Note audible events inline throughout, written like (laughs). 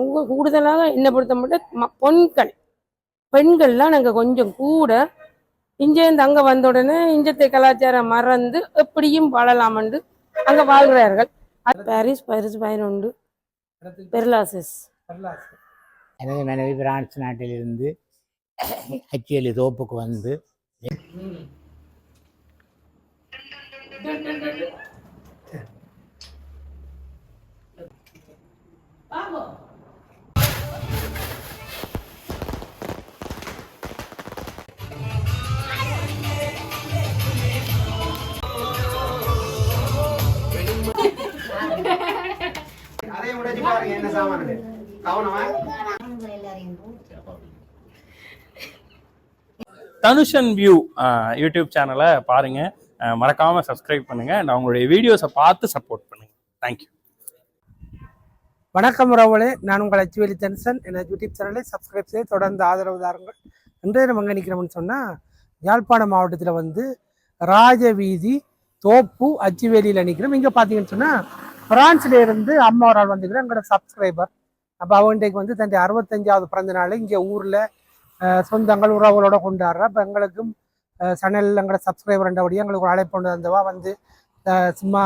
உங்க கூடுதலாக என்ன பொறுத்த மட்டும் ம- பெண்கள். பெண்கள்லாம் நாங்கள் கொஞ்சம் கூட இங்கேருந்து அங்கே வந்த உடனே இஞ்சத்தை கலாச்சாரம் மறந்து எப்படியும் வாழலாமென்று அங்கே வாழ்கிறார்கள். பாரிஸ் பாரிஸ் பதினொன்று பெர்லாசஸ். எனது மனைவி பிரான்ஸ் நாட்டிலிருந்து ஹச்சியலி தோப்புக்கு வந்து அதையும் உடைச்சு பாருங்க என்ன சாமான் கவனமா. தனுஷன் வியூ யூடியூப் சேனலை பாருங்க. அஹ் மறக்காம சப்ஸ்கிரைப் பண்ணுங்க. And அவங்களுடைய வீடியோஸை பார்த்து சப்போர்ட் பண்ணுங்க. தேங்க்யூ வணக்கம் உறவுகளே நான் உங்கள் அச்சுவேலி தென்சன் எனது யூடியூப் சேனலை சப்ஸ்கிரைப் செய்து தொடர்ந்து ஆதரவு தாருங்கள். இன்றைய நம்ம எங்கே நிற்கிறோம்னு சொன்னால் யாழ்ப்பாணம் மாவட்டத்தில் வந்து ராஜவீதி தோப்பு அச்சுவேலியில் நிற்கிறோம் இங்கே பார்த்தீங்கன்னு சொன்னால் பிரான்ஸ்ல இருந்து அம்மா ஒரு ஆள் வந்துக்கிறேன் எங்களோட சப்ஸ்கிரைபர் அப்போ அவன்டைக்கு வந்து தன்னுடைய அறுபத்தஞ்சாவது பிறந்த நாள் இங்கே ஊரில் சொந்தங்கள் உறவுகளோட கொண்டாடுற அப்போ எங்களுக்கும் சனல் எங்களோட சப்ஸ்கிரைபர் ரெண்டபடியாக எங்களுக்கு ஒரு அழைப்பு கொண்டு வந்தவா வந்து சும்மா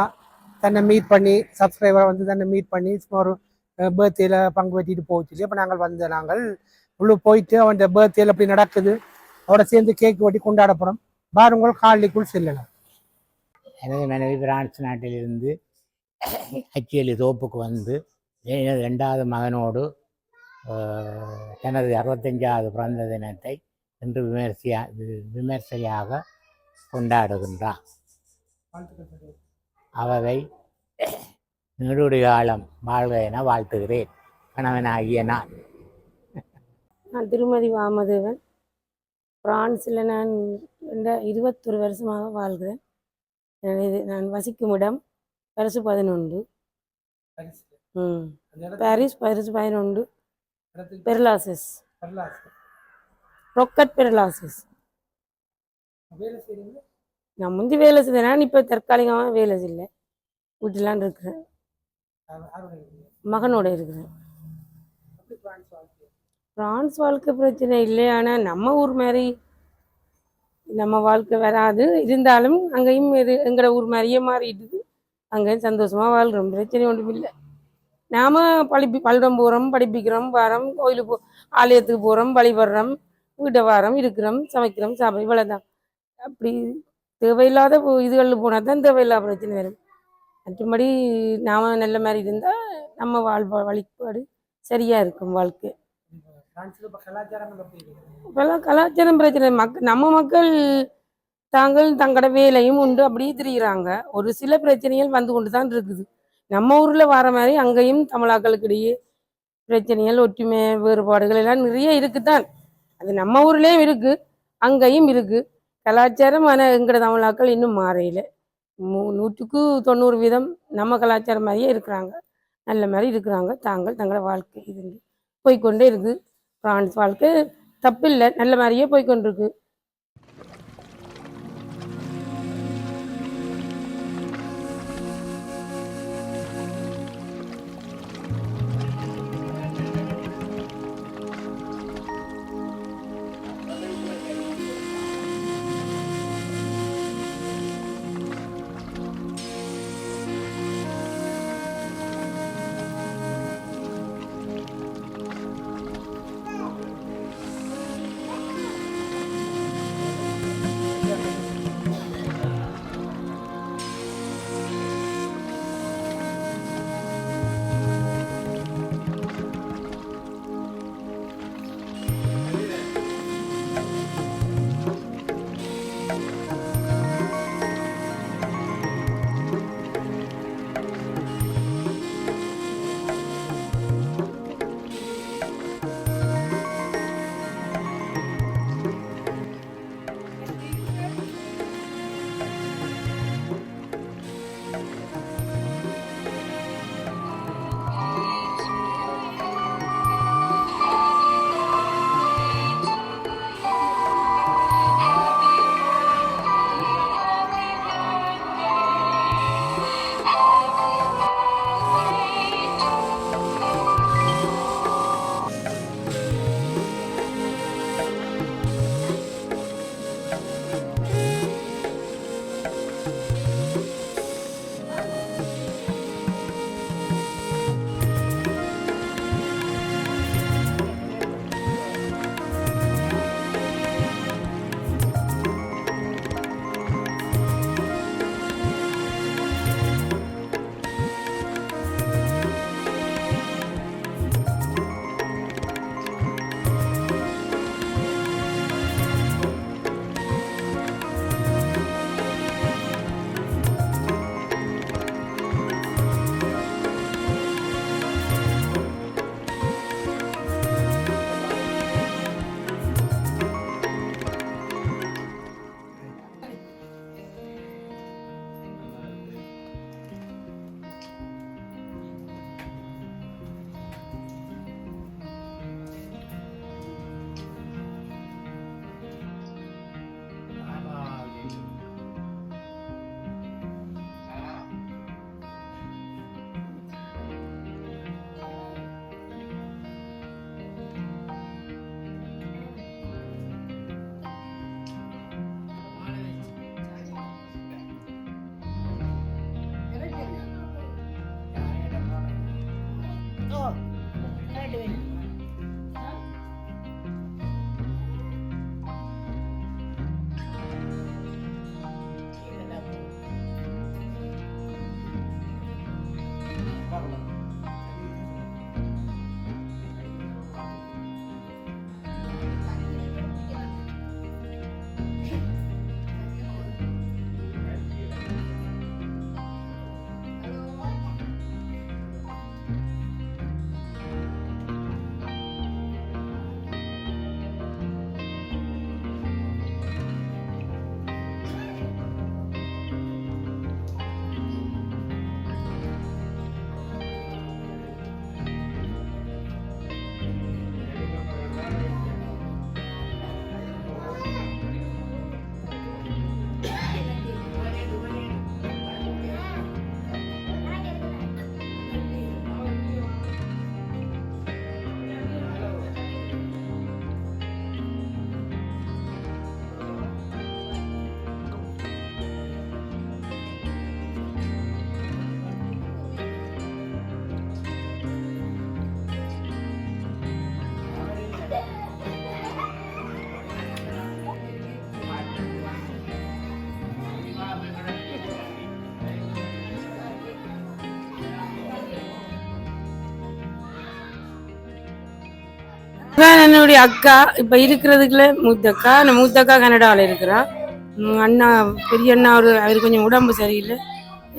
தன்னை மீட் பண்ணி சப்ஸ்கிரைபரை வந்து தன்னை மீட் பண்ணி சும்மா ஒரு பர்த்டேல பங்கு வெட்டிட்டு போச்சு அப்போ நாங்கள் வந்த நாங்கள். உள்ளே போயிட்டு அவன் பர்த்டேல அப்படி நடக்குது அவட சேர்ந்து கேக் வெட்டி கொண்டாட போகிறோம் பாருங்கள் காலைக்குள் செல்லலாம். எனது மனைவி பிரான்ஸ் நாட்டிலிருந்து அச்சியலி தோப்புக்கு வந்து எனது ரெண்டாவது மகனோடு எனது தனது அறுபத்தஞ்சாவது பிறந்த தினத்தை இன்று விமர்சையா விமர்சையாக கொண்டாடுகின்றார். அவரை நெடுடி காலம் வாழ்க என வாழ்த்துகிறேன். கணவனாகிய நான். நான் திருமதி வாமதேவன். பிரான்ஸில் நான் இருபத்தொரு வருஷமாக வாழ்கிறேன். எனது நான் வசிக்கும் இடம் பரிசு பதினொன்று. ம். பாரிஸ் பரிசு பதினொன்று. பெர்லாசஸ். ரொக்கட் பெர்லாசஸ். நான் முந்தி வேலை செய்தேன் இப்போ தற்காலிகமாக வேலை செய்யல. வீட்டிலான் இருக்கிறேன். மகனோட இருக்கிறேன். பிரான்ஸ் வாழ்க்கை? பிரச்சனை இல்லை ஆனால் நம்ம ஊர் மாதிரி நம்ம வாழ்க்கை வராது. இருந்தாலும் அங்கேயும் இது எங்களோட ஊர் மாதிரியே மாறிட்டுது அங்கேயும் சந்தோஷமாக வாழ்கிறோம் பிரச்சனை ஒன்றும் இல்லை. நாம பழிப்பி பள்ளிடம் போகிறோம் படிப்பிக்கிறோம் வரோம் கோயிலுக்கு போ ஆலயத்துக்கு போகிறோம் வழிபடுறோம் வீட்டை வாரம் இருக்கிறோம் சமைக்கிறோம் சாப்பிட்றோம் இவ்வளோதான் அப்படி தேவையில்லாத இதுகளில் போனால் தான் தேவையில்லாத பிரச்சனை வரும். மற்றபடி நாம நல்ல மாதிரி இருந்தால் நம்ம வாழ்வா வழிபாடு சரியாக இருக்கும் வாழ்க்கை. இப்போல்லாம் கலாச்சாரம் பிரச்சனை. மக் நம்ம மக்கள் தாங்கள் தங்களோட வேலையும் உண்டு அப்படியே திரியிறாங்க. ஒரு சில பிரச்சனைகள் வந்து கொண்டு தான் இருக்குது. நம்ம ஊரில் வர மாதிரி அங்கேயும் தமிழாக்களுக்கு இடையே பிரச்சனைகள் ஒற்றுமை வேறுபாடுகள் எல்லாம் நிறைய இருக்குதான். அது நம்ம ஊர்லேயும் இருக்கு அங்கேயும் இருக்கு. கலாச்சாரம் ஆனால் எங்களோட தமிழாக்கள் இன்னும் மாறையில. மூ நூற்றுக்கு தொண்ணூறு வீதம் நம்ம கலாச்சாரம் மாதிரியே இருக்கிறாங்க. நல்ல மாதிரி இருக்கிறாங்க. தாங்கள் தங்களோட வாழ்க்கை இது. போய்க்கொண்டே இருக்குது பிரான்ஸ் வாழ்க்கை தப்பில்லை. நல்ல மாதிரியே போய்க்கொண்டிருக்கு. என்னுடைய அக்கா இப்ப இருக்கிறதுக்குள்ள மூத்த அக்கா நான் மூத்த அக்கா கனடாவில் இருக்கிறா. அண்ணா பெரிய அண்ணா அவர் அவர் கொஞ்சம் உடம்பு சரியில்லை.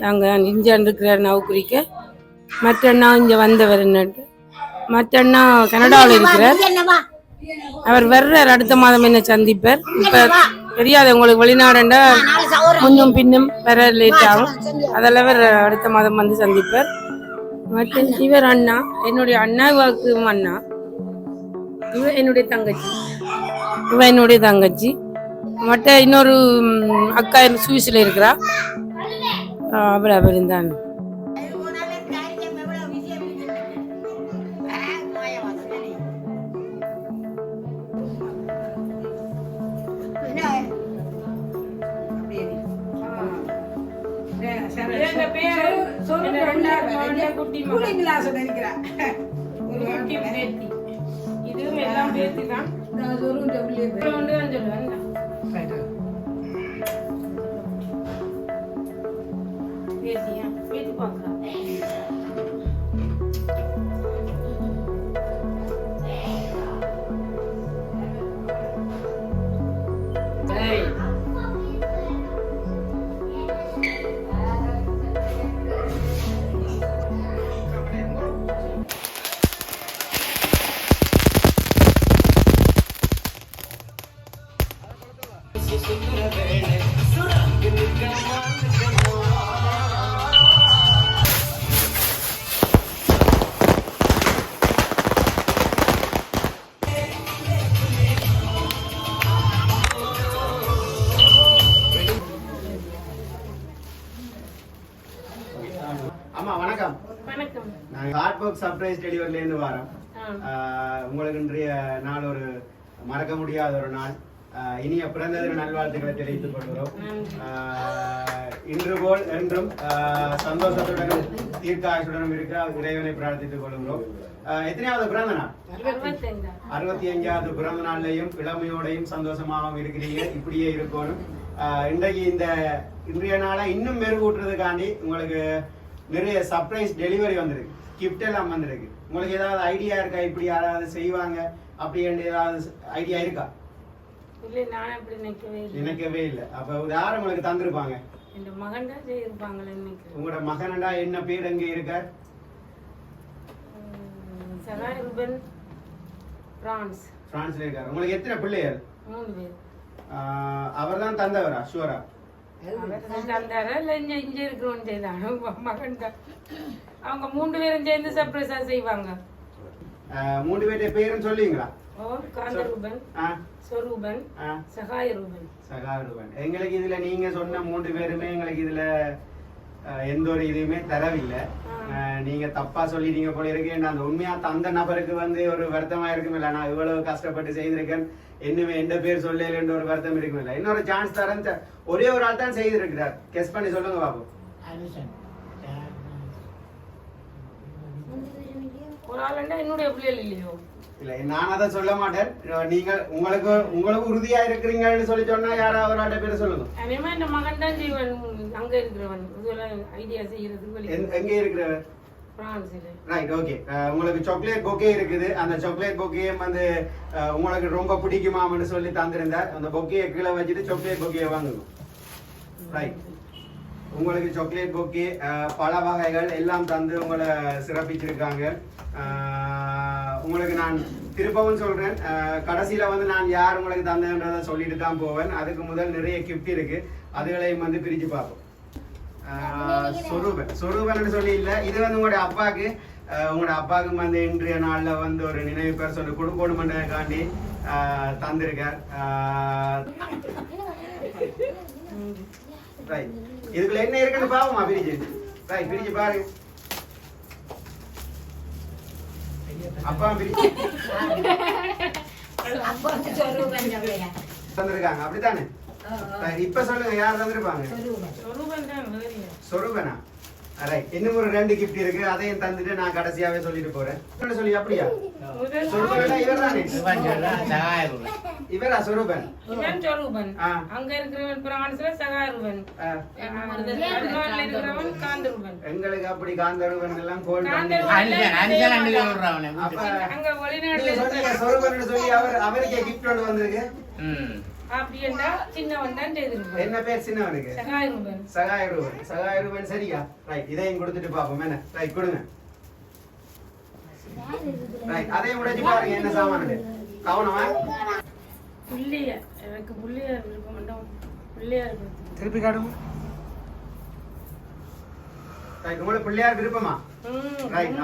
அங்கே இஞ்சான் இருக்கிறார் நவுக்குறிக்க மற்ற அண்ணா இங்கே வந்தவர் என்னட்டு. மற்ற அண்ணா கனடாவில் இருக்கிறார். அவர் வர்றார். அடுத்த மாதம் என்ன சந்திப்பார். இப்ப தெரியாது உங்களுக்கு வெளிநாடுண்டா? முன்னும் பின்னும் வர லேட் ஆகும். அதெல்லாம் அவர் அடுத்த மாதம் வந்து சந்திப்பார். மற்ற இவர் அண்ணா என்னுடைய அண்ணா இவருக்கும் அண்ணா. இவ என்னுடைய தங்கச்சி. இவ என்னுடைய தங்கச்சி. மற்ற இன்னொரு ம், அக்கா சுவிஸ்ல இருக்கிறா? ஆ, அவள் அவர் இருந்தான் இதுவும் எல்லாம் பேத்தி தான் பேத்தியா ஒர்க் சர்ப்ரைஸ் டெலிவரில இருந்து வரோம். உங்களுக்கு இன்றைய நாள் ஒரு மறக்க முடியாத ஒரு நாள். இனிய பிறந்த தின நல்வாழ்த்துக்களை தெரிவித்துக் கொள்கிறோம். இன்று போல் என்றும் சந்தோஷத்துடனும் தீர்க்காயுடனும் இருக்க இறைவனை பிரார்த்தித்துக் கொள்கிறோம். எத்தனையாவது பிறந்த நாள்? அறுபத்தி அஞ்சாவது பிறந்த நாள்லையும் இளமையோடையும் சந்தோஷமாகவும் இருக்கிறீங்க இப்படியே இருக்கணும். இன்றைக்கு இந்த இன்றைய நாளை இன்னும் மெருகூட்டுறதுக்காண்டி உங்களுக்கு நிறைய சர்ப்ரைஸ் டெலிவரி வந்திருக்கு. கிஃப்ட் எல்லாம் வந்திருக்கு. உங்களுக்கு ஏதாவது ஐடியா இருக்கா? இப்படி யாராவது செய்வாங்க? அப்படி ஏதாவது ஐடியா இருக்கா? இல்லை நான் அப்படி நினைக்கவே இல்லை. அப்ப யார் உங்களுக்கு தந்திருப்பாங்க? உங்களோட மகனடா என்ன பேர் எங்க இருக்கார்? பிரான்ஸ். பிரான்ஸ்ல இருக்கார். உங்களுக்கு எத்தனை பிள்ளைகள்? மூணு பேர். அவர் தான் தந்தவரா? ஷுவரா? தந்தாரா? இல்லை இங்கே செய்தாங்க மகன் தான். அவங்க மூன்று பேரும் சேர்ந்து சர்ப்ரைஸா செய்வாங்க. மூணு பேர்ட்ட பேருன்னு சொல்லுவீங்களா? எங்களுக்கு இதுல நீங்க சொன்ன மூன்று பேருமே எங்களுக்கு இதுல எந்த ஒரு இதுவுமே தரவில்லை. நீங்க தப்பா சொல்லிட்டீங்க போல இருக்கு. அந்த உண்மையா தந்த நபருக்கு வந்து ஒரு வருத்தமா இருக்குமில்ல. நான் இவ்வளவு கஷ்டப்பட்டு செய்திருக்கேன். இன்னுமே எந்த பேர் சொல்லலன்ற ஒரு வருத்தம் இருக்குமில்ல. இன்னொரு சான்ஸ் தரேன் ஒரே ஒரு ஆள் தான் செய்திருக்கிறார். கெஸ் பண்ணி சொல்லுங்க பாபு. ஒரு ஆளுண்டா என்னுடைய பிள்ளைகள் இல்லையோ? இல்ல நான் அதை சொல்ல மாட்டேன். நீங்க உங்களுக்கு உங்களுக்கு உறுதியா இருக்கிறீங்கன்னு சொல்லி சொன்னா யாராவது ஒரு ஆட்ட பேர் சொல்லுங்க? அதேமா இந்த மகன் தான் செய்வன் அங்க இருக்கிறவன். ஐடியா செய்யறதுக்கு வெளியே எங்க- எங்க இருக்கிற பிரான்ஸ்ல ரைட் ஓகே உங்களுக்கு சாக்லேட் பொக்கே இருக்குது. அந்த சாக்லேட் பொக்கேயும் வந்து உங்களுக்கு ரொம்ப பிடிக்குமாம்னு சொல்லி தந்திருந்தார். அந்த பொக்கையை கீழே வச்சுட்டு சாக்லேட் பொக்கையை வாங்கணும். ரைட் உங்களுக்கு சாக்லேட் பொக்கே பல வகைகள் எல்லாம் தந்து உங்களை சிறப்பிச்சிருக்காங்க. உங்களுக்கு நான் திருப்பவும் சொல்றேன். அஹ், கடைசியில வந்து நான் யார் உங்களுக்கு தந்தேன்றதை சொல்லிட்டு தான் போவேன். அதுக்கு முதல் நிறைய கிஃப்ட் இருக்கு. அதுகளையும் வந்து பிரிச்சு பார்ப்போம். சொரூபன். சொரூபன் சொல்லி இல்ல இது வந்து உங்களுடைய அப்பாக்கு ஆஹ் உங்களோட அப்பாவுக்கு வந்து இன்றைய நாள்ல வந்து ஒரு நினைவு பேர் சொல்லி கொடுக்கணுமென்றதுக்காண்டி தந்திருக்கார். ரைட் (laughs) இதுக்குள்ள என்ன இருக்குன்னு பாவமா பிரிச்சு? ரைட் பிரிச்சு பாருங்க அப்பா (laughs) தந்திருக்காங்க. அப்படித்தானே? இப்ப சொல்லுங்க யார் தந்திருப்பாங்க? சொரூபன் தான் வேறியா? சொரூபனா? ரைட் இன்னும் ஒரு ரெண்டு கிஃப்ட் இருக்கு. அதையும் தந்துட்டு நான் கடைசியாவே சொல்லிட்டு போறேன். சொல்லி அப்படியா? இவர் சொருபன்? இவன் சொரூபன். ஆ. அங்க இருக்கிறவன் பிரான்ஸ்ல சகாரூபன் இருக்கிறவன் காந்தரூபன். எங்களுக்கு அப்படி காந்தருவன் எல்லாம் கோல் காந்தரூபன் அங்க வெளிநாட்டுல சொருபன் சொல்லி அவர் அவருக்கே கிஃப்ட் ஒன்று வந்திருக்கு. ம். அப்படின்னா சின்னவன் தான் என்ன பேர் சின்னவனுக்கு? சகாரூபன் சகாய ரூபன் சகாய ரூபன் சரியா? ரைட் இதையும் கொடுத்துட்டு பாப்போம் என்ன? ரைட் கொடுங்க. ரைட் அதையும் உடைச்சு பாருங்க என்ன சாமான் கவனமா? புள்ளிய எனக்கு விருப்பம் புள்ளியார் திருப்பி ரைட் உங்களுக்கு பிள்ளையார் ரைட்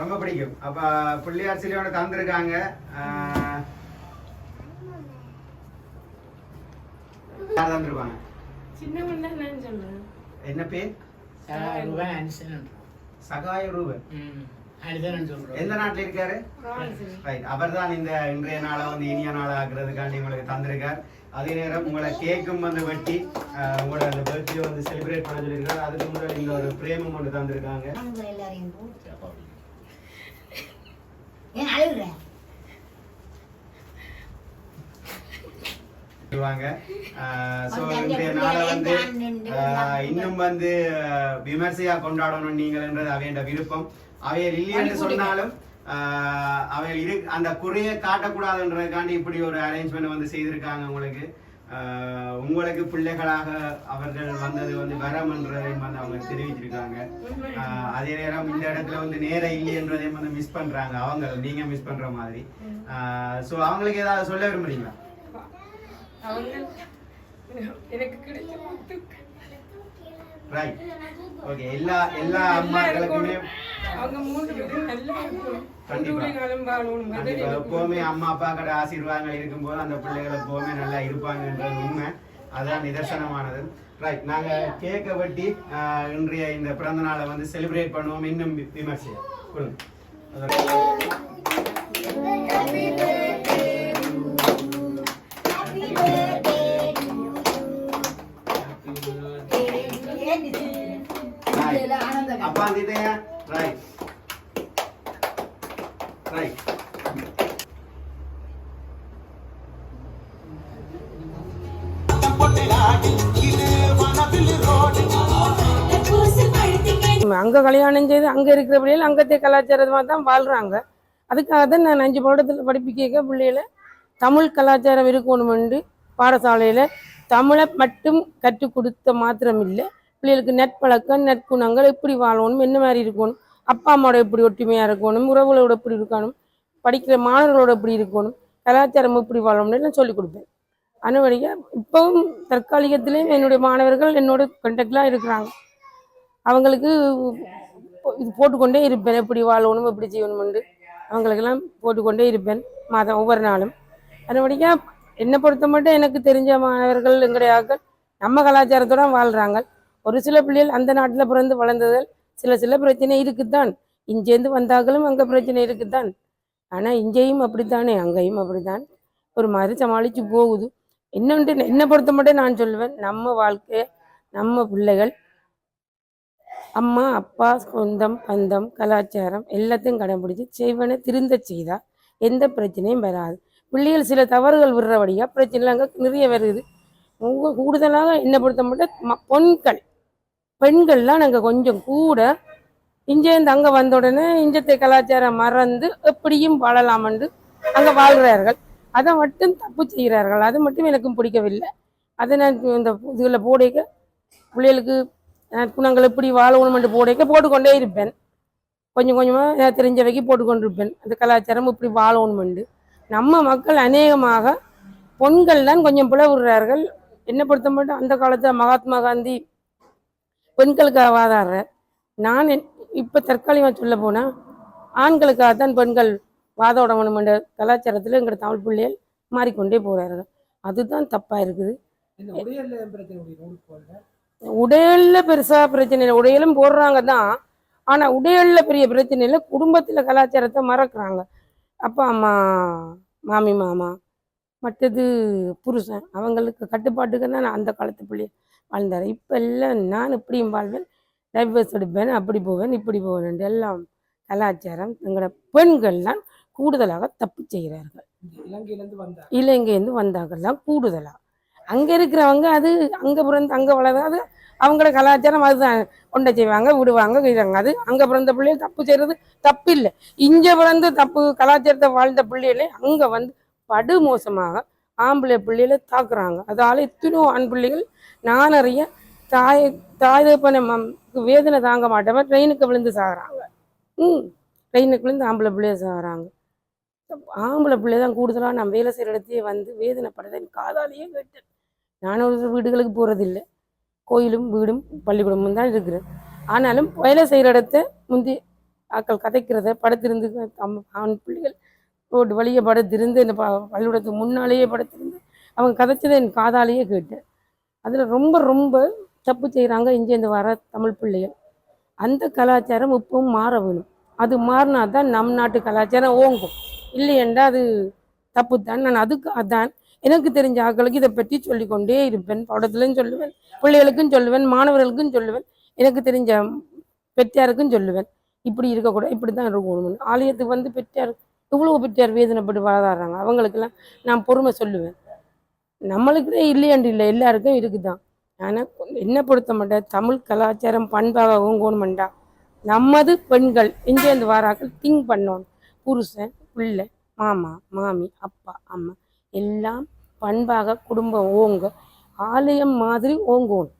ரொம்ப பிடிக்கும். அப்ப பிள்ளையார் சிலையோட தந்திருக்காங்க. யார் தந்திருப்பாங்க சின்னவன் தான் நான் சொல்றேன் என்ன பேர் சகாய ரூபன் சொல்றோம் எந்த நாட்டுல இருக்காரு? ரைட் அவர் தான் இந்த இன்றைய நாளை வந்து இனிய நாளா ஆக்குறதுக்காண்டி உங்களுக்கு தந்திருக்கார். அதே நேரம் உங்களை கேக்கும் வந்து வெட்டி உங்களோட அந்த பர்த்டே வந்து செலிப்ரேட் பண்ண சொல்லியிருக்காரு. அதுக்கு முன்னாடி இந்த ஒரு பிரேமம் ஒன்று தந்திருக்காங்க. சொல்லுவாங்க ஸோ பிள்ளைகளை நாளை வந்து இன்னும் வந்து விமர்சையா கொண்டாடணும் நீங்கள்ன்றது அவையோட விருப்பம். அவையல் இல்லைன்னு சொன்னாலும் அவைகள் இரு அந்த குறைய காட்டக்கூடாதுன்றதுக்காண்டி இப்படி ஒரு அரேஞ்ச்மெண்ட் வந்து செய்திருக்காங்க உங்களுக்கு. உங்களுக்கு பிள்ளைகளாக அவர்கள் வந்தது வந்து வரம்ன்றதையும் வந்து அவங்க தெரிவிச்சிருக்காங்க அதே நேரம் இந்த இடத்துல வந்து நேரம் இல்லைன்றதையும் வந்து மிஸ் பண்றாங்க. அவங்க நீங்க மிஸ் பண்ற மாதிரி. ஸோ அவங்களுக்கு ஏதாவது சொல்ல விரும்புறீங்களா? அவங்க எனக்கு கிடைச்ச முத்து ரைட் ஓகே எல்லா எல்லா அம்மாக்களுக்குமே. அவங்க மூன்று பேரும் நல்லா இருக்கணும் கண்டிப்பா. எப்பவுமே அம்மா அப்பா கடை ஆசீர்வாதங்கள் இருக்கும்போது அந்த பிள்ளைகள் எப்பவுமே நல்லா இருப்பாங்கன்றது உண்மை. அதான் நிதர்சனமானது. ரைட் நாங்க கேக்க வெட்டி இன்றைய இந்த பிறந்த நாளை வந்து செலிப்ரேட் பண்ணுவோம். இன்னும் வி- விமர்சையா கொடுங்க அதோட- देते हैं राइस राइस அங்கே கல்யாணம் செய்து அங்கே இருக்கிற பிள்ளைகள் அங்கത്തെ கலாச்சாரமாக தான் வாழ்கிறாங்க அதுக்காக தான் நான் அஞ்சு பாடத்தில் படிப்பிக்க பிள்ளைகளை தமிழ் கலாச்சாரம் இருக்கணுமென்று பாடசாலையில் தமிழை மட்டும் கற்றுக் கொடுத்த மாத்திரம் இல்லை பிள்ளைகளுக்கு நட்பழக்கம் நற்குணங்கள் எப்படி வாழணும் என்ன மாதிரி இருக்கணும் அப்பா அம்மாவோட எப்படி ஒற்றுமையாக இருக்கணும் உறவுகளோட எப்படி இருக்கணும் படிக்கிற மாணவர்களோட எப்படி இருக்கணும் கலாச்சாரம் எப்படி வாழணும்னு நான் சொல்லிக் கொடுப்பேன். அனுவடியாக இப்போவும் தற்காலிகத்திலையும் என்னுடைய மாணவர்கள் என்னோட கண்டக்ட்லாம் இருக்கிறாங்க. அவங்களுக்கு இது போட்டுக்கொண்டே இருப்பேன் எப்படி வாழணும் எப்படி செய்யணும்னு அவங்களுக்கெல்லாம் போட்டுக்கொண்டே இருப்பேன் மாதம் ஒவ்வொரு நாளும். அதுபடியாக என்னை பொறுத்த மட்டும் எனக்கு தெரிஞ்ச மாணவர்கள் எங்களுடைய ஆட்கள் நம்ம கலாச்சாரத்தோட வாழ்கிறாங்க ஒரு சில பிள்ளைகள் அந்த நாட்டில் பிறந்து வளர்ந்ததால் சில சில பிரச்சனை இருக்குதான் இங்கேருந்து வந்தாக்களும் அங்கே பிரச்சனை இருக்குதான் ஆனால் இங்கேயும் அப்படித்தானே அங்கேயும் அப்படித்தான். ஒரு மாதிரி சமாளித்து போகுது. இன்னொன்று என்னை பொறுத்த மட்டும் நான் சொல்லுவேன் நம்ம வாழ்க்கை நம்ம பிள்ளைகள் அம்மா அப்பா சொந்தம் பந்தம் கலாச்சாரம் எல்லாத்தையும் கடைபிடிச்சு செய்வனை திருந்த செய்தா எந்த பிரச்சனையும் வராது. பிள்ளைகள் சில தவறுகள் விடுறபடியா பிரச்சனை அங்கே நிறைய வருது. கூடுதலாக என்ன பொறுத்த மட்டும் பொன்கள் பெண்கள்லாம் நாங்கள் கொஞ்சம் கூட இங்கேருந்து அங்கே வந்த உடனே இஞ்சத்தை கலாச்சாரம் மறந்து எப்படியும் வாழலாமென்று அங்கே வாழ்கிறார்கள். அதை மட்டும் தப்பு செய்கிறார்கள். அது மட்டும் எனக்கும் பிடிக்கவில்லை. அதை நான் இந்த இதில் போடைக்க பிள்ளைகளுக்கு குணங்கள் எப்படி வாழணும்னு போடைக்க போட்டுக்கொண்டே இருப்பேன். கொஞ்சம் கொஞ்சமாக தெரிஞ்ச வைக்கி போட்டுக்கொண்டு இருப்பேன் அந்த கலாச்சாரம் இப்படி வாழணுமெண்டு நம்ம மக்கள் அநேகமாக பெண்கள் தான் கொஞ்சம் பிளவுறார்கள். என்ன பொறுத்த மட்டும் அந்த காலத்தில் மகாத்மா காந்தி பெண்களுக்காக வாதாடுறார் நான் இப்போ தற்காலிகமாக சொல்ல போனால் ஆண்களுக்காக தான் பெண்கள் வாதாடணும் என்ற கலாச்சாரத்தில் எங்களோட தமிழ் பிள்ளைகள் மாறிக்கொண்டே போகிறார்கள் அதுதான் தப்பாக இருக்குது. உடையல்ல பிரச்சனை முடியும் நூல் போல உடையல்ல பெருசா பிரச்சனை இல்லை. உடையலும் போடுறாங்க தான் ஆனா உடையல்ல பெரிய பிரச்சனை இல்லை. குடும்பத்துல கலாச்சாரத்தை மறக்கிறாங்க. அப்பா அம்மா மாமி மாமா மற்றது புருஷன். அவங்களுக்கு கட்டுப்பாட்டுக்கு தான் அந்த காலத்து பிள்ளை வாழ்ந்தார் இப்போ எல்லாம் நான் எப்படியும் வாழ்வேன் டைவர்ஸ் எடுப்பேன் அப்படி போவேன் இப்படி போவேன் எல்லாம் கலாச்சாரம் எங்களோட பெண்கள்லாம் கூடுதலாக தப்பு செய்கிறார்கள். இலங்கையிலேருந்து வந்தார். இலங்கையிலேருந்து வந்தாங்கலாம் கூடுதலாக அங்கே இருக்கிறவங்க அது அங்கே பிறந்து அங்கே வளர்ந்து அது அவங்களோட கலாச்சாரம் அதுதான். கொண்ட செய்வாங்க விடுவாங்க செய்வாங்க. அது அங்கே பிறந்த பிள்ளைகள் தப்பு செய்கிறது தப்பு இல்லை இங்கே பிறந்து தப்பு கலாச்சாரத்தை வாழ்ந்த பிள்ளைகளே அங்கே வந்து படு மோசமாக ஆம்பளை பிள்ளைகளை தாக்குறாங்க. அதால் எத்தனையோ ஆண் பிள்ளைகள் நான் நிறைய தாய் தாய் தகப்பனை வேதனை தாங்க மாட்டவன் ட்ரெயினுக்கு விழுந்து சாகுறாங்க. ம் ட்ரெயினுக்கு விழுந்து ஆம்பளை பிள்ளைய சாகுறாங்க. ஆம்பளை பிள்ளை தான் கூடுதலாக நான் வேலை செய்கிற இடத்தையே வந்து வேதனைப்படுறதை என் காதாலேயே கேட்டேன். நான் ஒரு வீடுகளுக்கு போகிறதில்லை கோயிலும் வீடும் பள்ளிக்கூடமும் தான் இருக்கிறேன் ஆனாலும் வேலை செய்கிற இடத்த முந்தி ஆக்கள் கதைக்கிறத படுத்திருந்து அம்- ஆண் பிள்ளைகள் ரோடு வழியே படுத்திருந்து இந்த ப- பள்ளிக்கூடத்துக்கு முன்னாலேயே படுத்திருந்து அவங்க கதைச்சதை என் காதாலேயே கேட்டேன். அதில் ரொம்ப ரொம்ப தப்பு செய்கிறாங்க இங்கேருந்து வர தமிழ் பிள்ளைகள். அந்த கலாச்சாரம் இப்பவும் மாற வேணும். அது மாறினா தான் நம் நாட்டு கலாச்சாரம் ஓங்கும். இல்லையென்றா அது தப்பு தான் நான் அதுக்கு அதான் எனக்கு தெரிஞ்ச ஆட்களுக்கு இதை பற்றி சொல்லிக்கொண்டே இருப்பேன். படத்துலையும் சொல்லுவேன் பிள்ளைகளுக்கும் சொல்லுவேன் மாணவர்களுக்கும் சொல்லுவேன். எனக்கு தெரிஞ்ச பெற்றாருக்கும் சொல்லுவேன். இப்படி இருக்கக்கூடாது இப்படி தான் இருக்கணும் ஆலயத்துக்கு வந்து பெற்றார் இவ்வளோ பெற்றார் வேதனைப்பட்டு வளர்றாங்க அவங்களுக்கெல்லாம் நான் பொறுமை சொல்லுவேன். நம்மளுக்குதான் இல்லையாண்டு இல்லை. எல்லாருக்கும் இருக்குதான். ஆனால் என்ன பொறுத்த மாட்டேன் தமிழ் கலாச்சாரம் பண்பாக ஓங்கணுமெண்டா நமது பெண்கள் எங்கேருந்து வாராக்கள் திங்க் பண்ணணும் புருஷன் பிள்ளை மாமா மாமி அப்பா அம்மா எல்லாம் பண்பாக குடும்பம் ஓங்க ஆலயம் மாதிரி ஓங்கணும்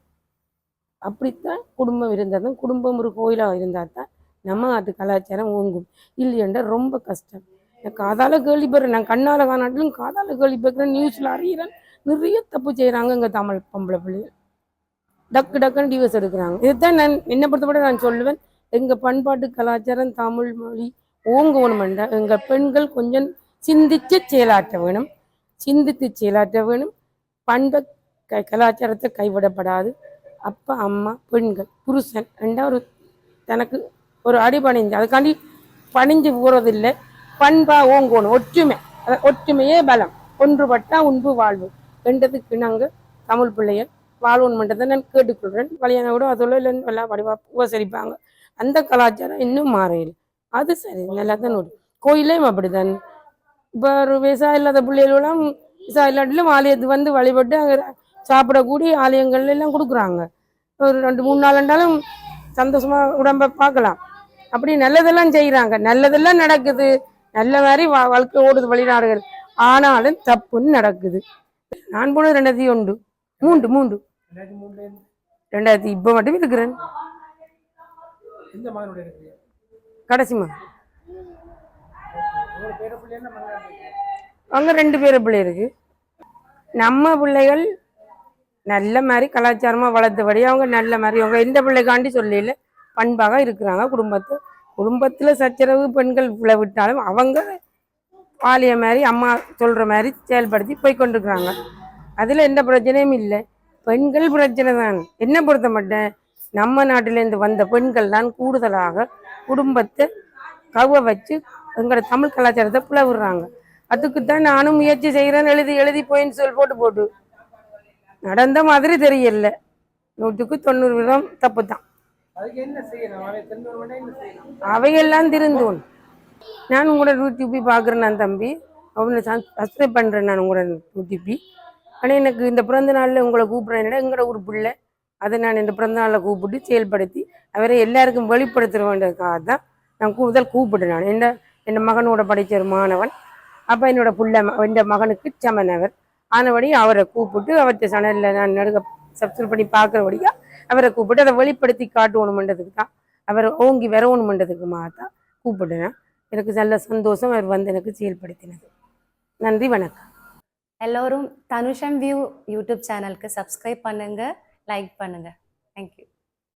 அப்படித்தான் குடும்பம் இருந்தால் தான் குடும்பம் ஒரு கோயிலாக இருந்தால் தான் நம்ம நாட்டு கலாச்சாரம் ஓங்கும். இல்லையென்றால் ரொம்ப கஷ்டம். நான் காதால கேள்விப்படுறேன் நான் கண்ணால காணாட்டிலும் காதால கேள்விப்படுறேன் நியூஸில் அறிகிறேன் நிறைய தப்பு செய்கிறாங்க இங்கே தமிழ் பொம்பளை பிள்ளைகள். டக்கு டக்குன்னு டிவோர்ஸ் எடுக்கிறாங்க. இதுதான் நான் என்னை பொறுத்தவரை நான் சொல்லுவேன். எங்கள் பண்பாட்டு கலாச்சாரம் தமிழ் மொழி ஓங்கணுமெண்டா எங்கள் பெண்கள் கொஞ்சம் சிந்தித்து செயலாற்ற வேணும். சிந்தித்து செயலாற்ற வேணும். பண்பை க கலாச்சாரத்தை கைவிடப்படாது. அப்பா அம்மா பெண்கள் புருஷன் ரெண்டாவது ஒரு தனக்கு ஒரு அடி பணிஞ்சு அதுக்காண்டி பணிஞ்சு போகிறதில்லை பண்பாக ஓங்கணும். ஒற்றுமை. ஒற்றுமையே பலம். ஒன்றுபட்டா உண்பு வாழ்வு. ரெண்டதுக்கு நாங்கள் தமிழ் பிள்ளைகள் வாழ்வன்மன்றத்தை நான் கேட்டுக்கொள்கிறேன் வழியான கூட அதோட இல்லை எல்லாம் வடிவா உபசரிப்பாங்க. அந்த கலாச்சாரம் இன்னும் மாறையில் அது சரி நல்லா தான் நோடி கோயிலையும் அப்படிதான் இப்போ ஒரு விவசாயம் இல்லாத பிள்ளைகளெல்லாம் விவசாயம் இல்லாட்டிலும் ஆலயத்துக்கு வந்து வழிபட்டு அங்கே சாப்பிடக்கூடிய ஆலயங்கள்ல எல்லாம் கொடுக்குறாங்க. ஒரு ரெண்டு மூணு நாள் இருந்தாலும் சந்தோஷமா உடம்ப பார்க்கலாம். அப்படி நல்லதெல்லாம் செய்கிறாங்க நல்லதெல்லாம் நடக்குது. நல்ல மாதிரி வா வாழ்க்கை ஓடுது வெளிநாடுகள். ஆனாலும் தப்புன்னு நடக்குது. நான் போனது ரெண்டாயிரத்தி ஒன்று. மூன்று மூன்று. ரெண்டாயிரத்தி இப்போ மட்டும் இருக்கிறேன். கடைசி மகன். அவங்க ரெண்டு பேர் பிள்ளை இருக்கு. நம்ம பிள்ளைகள் நல்ல மாதிரி கலாச்சாரமாக வளர்த்தபடி அவங்க நல்ல மாதிரி அவங்க எந்த பிள்ளைக்காண்டி சொல்லல பண்பாக இருக்கிறாங்க. குடும்பத்து குடும்பத்தில் சச்சரவு பெண்கள் விட்டாலும் அவங்க பாலிய மாதிரி அம்மா சொல்கிற மாதிரி செயல்படுத்தி போய் கொண்டிருக்கிறாங்க. அதில் எந்த பிரச்சனையும் இல்லை. பெண்கள் பிரச்சனை தான். என்ன பொறுத்த மாட்டேன் நம்ம நாட்டிலேருந்து வந்த பெண்கள் தான் கூடுதலாக குடும்பத்தை கவ வச்சு எங்களோட தமிழ் கலாச்சாரத்தை புலவிடுறாங்க அதுக்கு தான் நானும் முயற்சி செய்கிறேன்னு எழுதி எழுதி போயின்னு சொல் போட்டு போட்டு. நடந்த மாதிரி தெரியல. நூற்றுக்கு தொண்ணூறு விதம் தப்பு தான் அவையெல்லாம் திருந்தோன். நான் உங்களோட யூடியூபி பார்க்குறேன் நான் தம்பி. அவனை சப்ஸ்கிரைப் பண்ணுறேன் நான் உங்களோட யூடியூபி ஆனால் எனக்கு இந்த பிறந்த நாளில் உங்களை கூப்பிட்றேன். எங்களோட ஒரு பிள்ளை? அதை நான் இந்த பிறந்த நாளில் கூப்பிட்டு செயல்படுத்தி அவரை எல்லாருக்கும் வெளிப்படுத்த வேண்டியதுக்காக தான் நான் கூடுதல் கூப்பிடுறேன் நான். என்ன என் மகனோட படிச்ச ஒரு மாணவன் அப்போ என்னோட புள்ள என் மகனுக்கு சமனவர். ஆனபடி அவரை கூப்பிட்டு அவர்கிட்ட சேனலில் நான் நடுக சப்ஸ்கிரைப் பண்ணி பார்க்குறபடியாக அவரை கூப்பிட்டு அதை வெளிப்படுத்தி காட்டுவோணுமன்றதுக்கு தான் அவரை ஓங்கி வரணுமன்றதுக்குமா தான் கூப்பிடுறேன். எனக்கு நல்ல சந்தோஷம் அவர் வந்து எனக்கு செயல்படுத்தினது. நன்றி வணக்கம். எல்லோரும் தனுஷம் வியூ யூடியூப் சேனலுக்கு சப்ஸ்கிரைப் பண்ணுங்க லைக் பண்ணுங்க. Thank you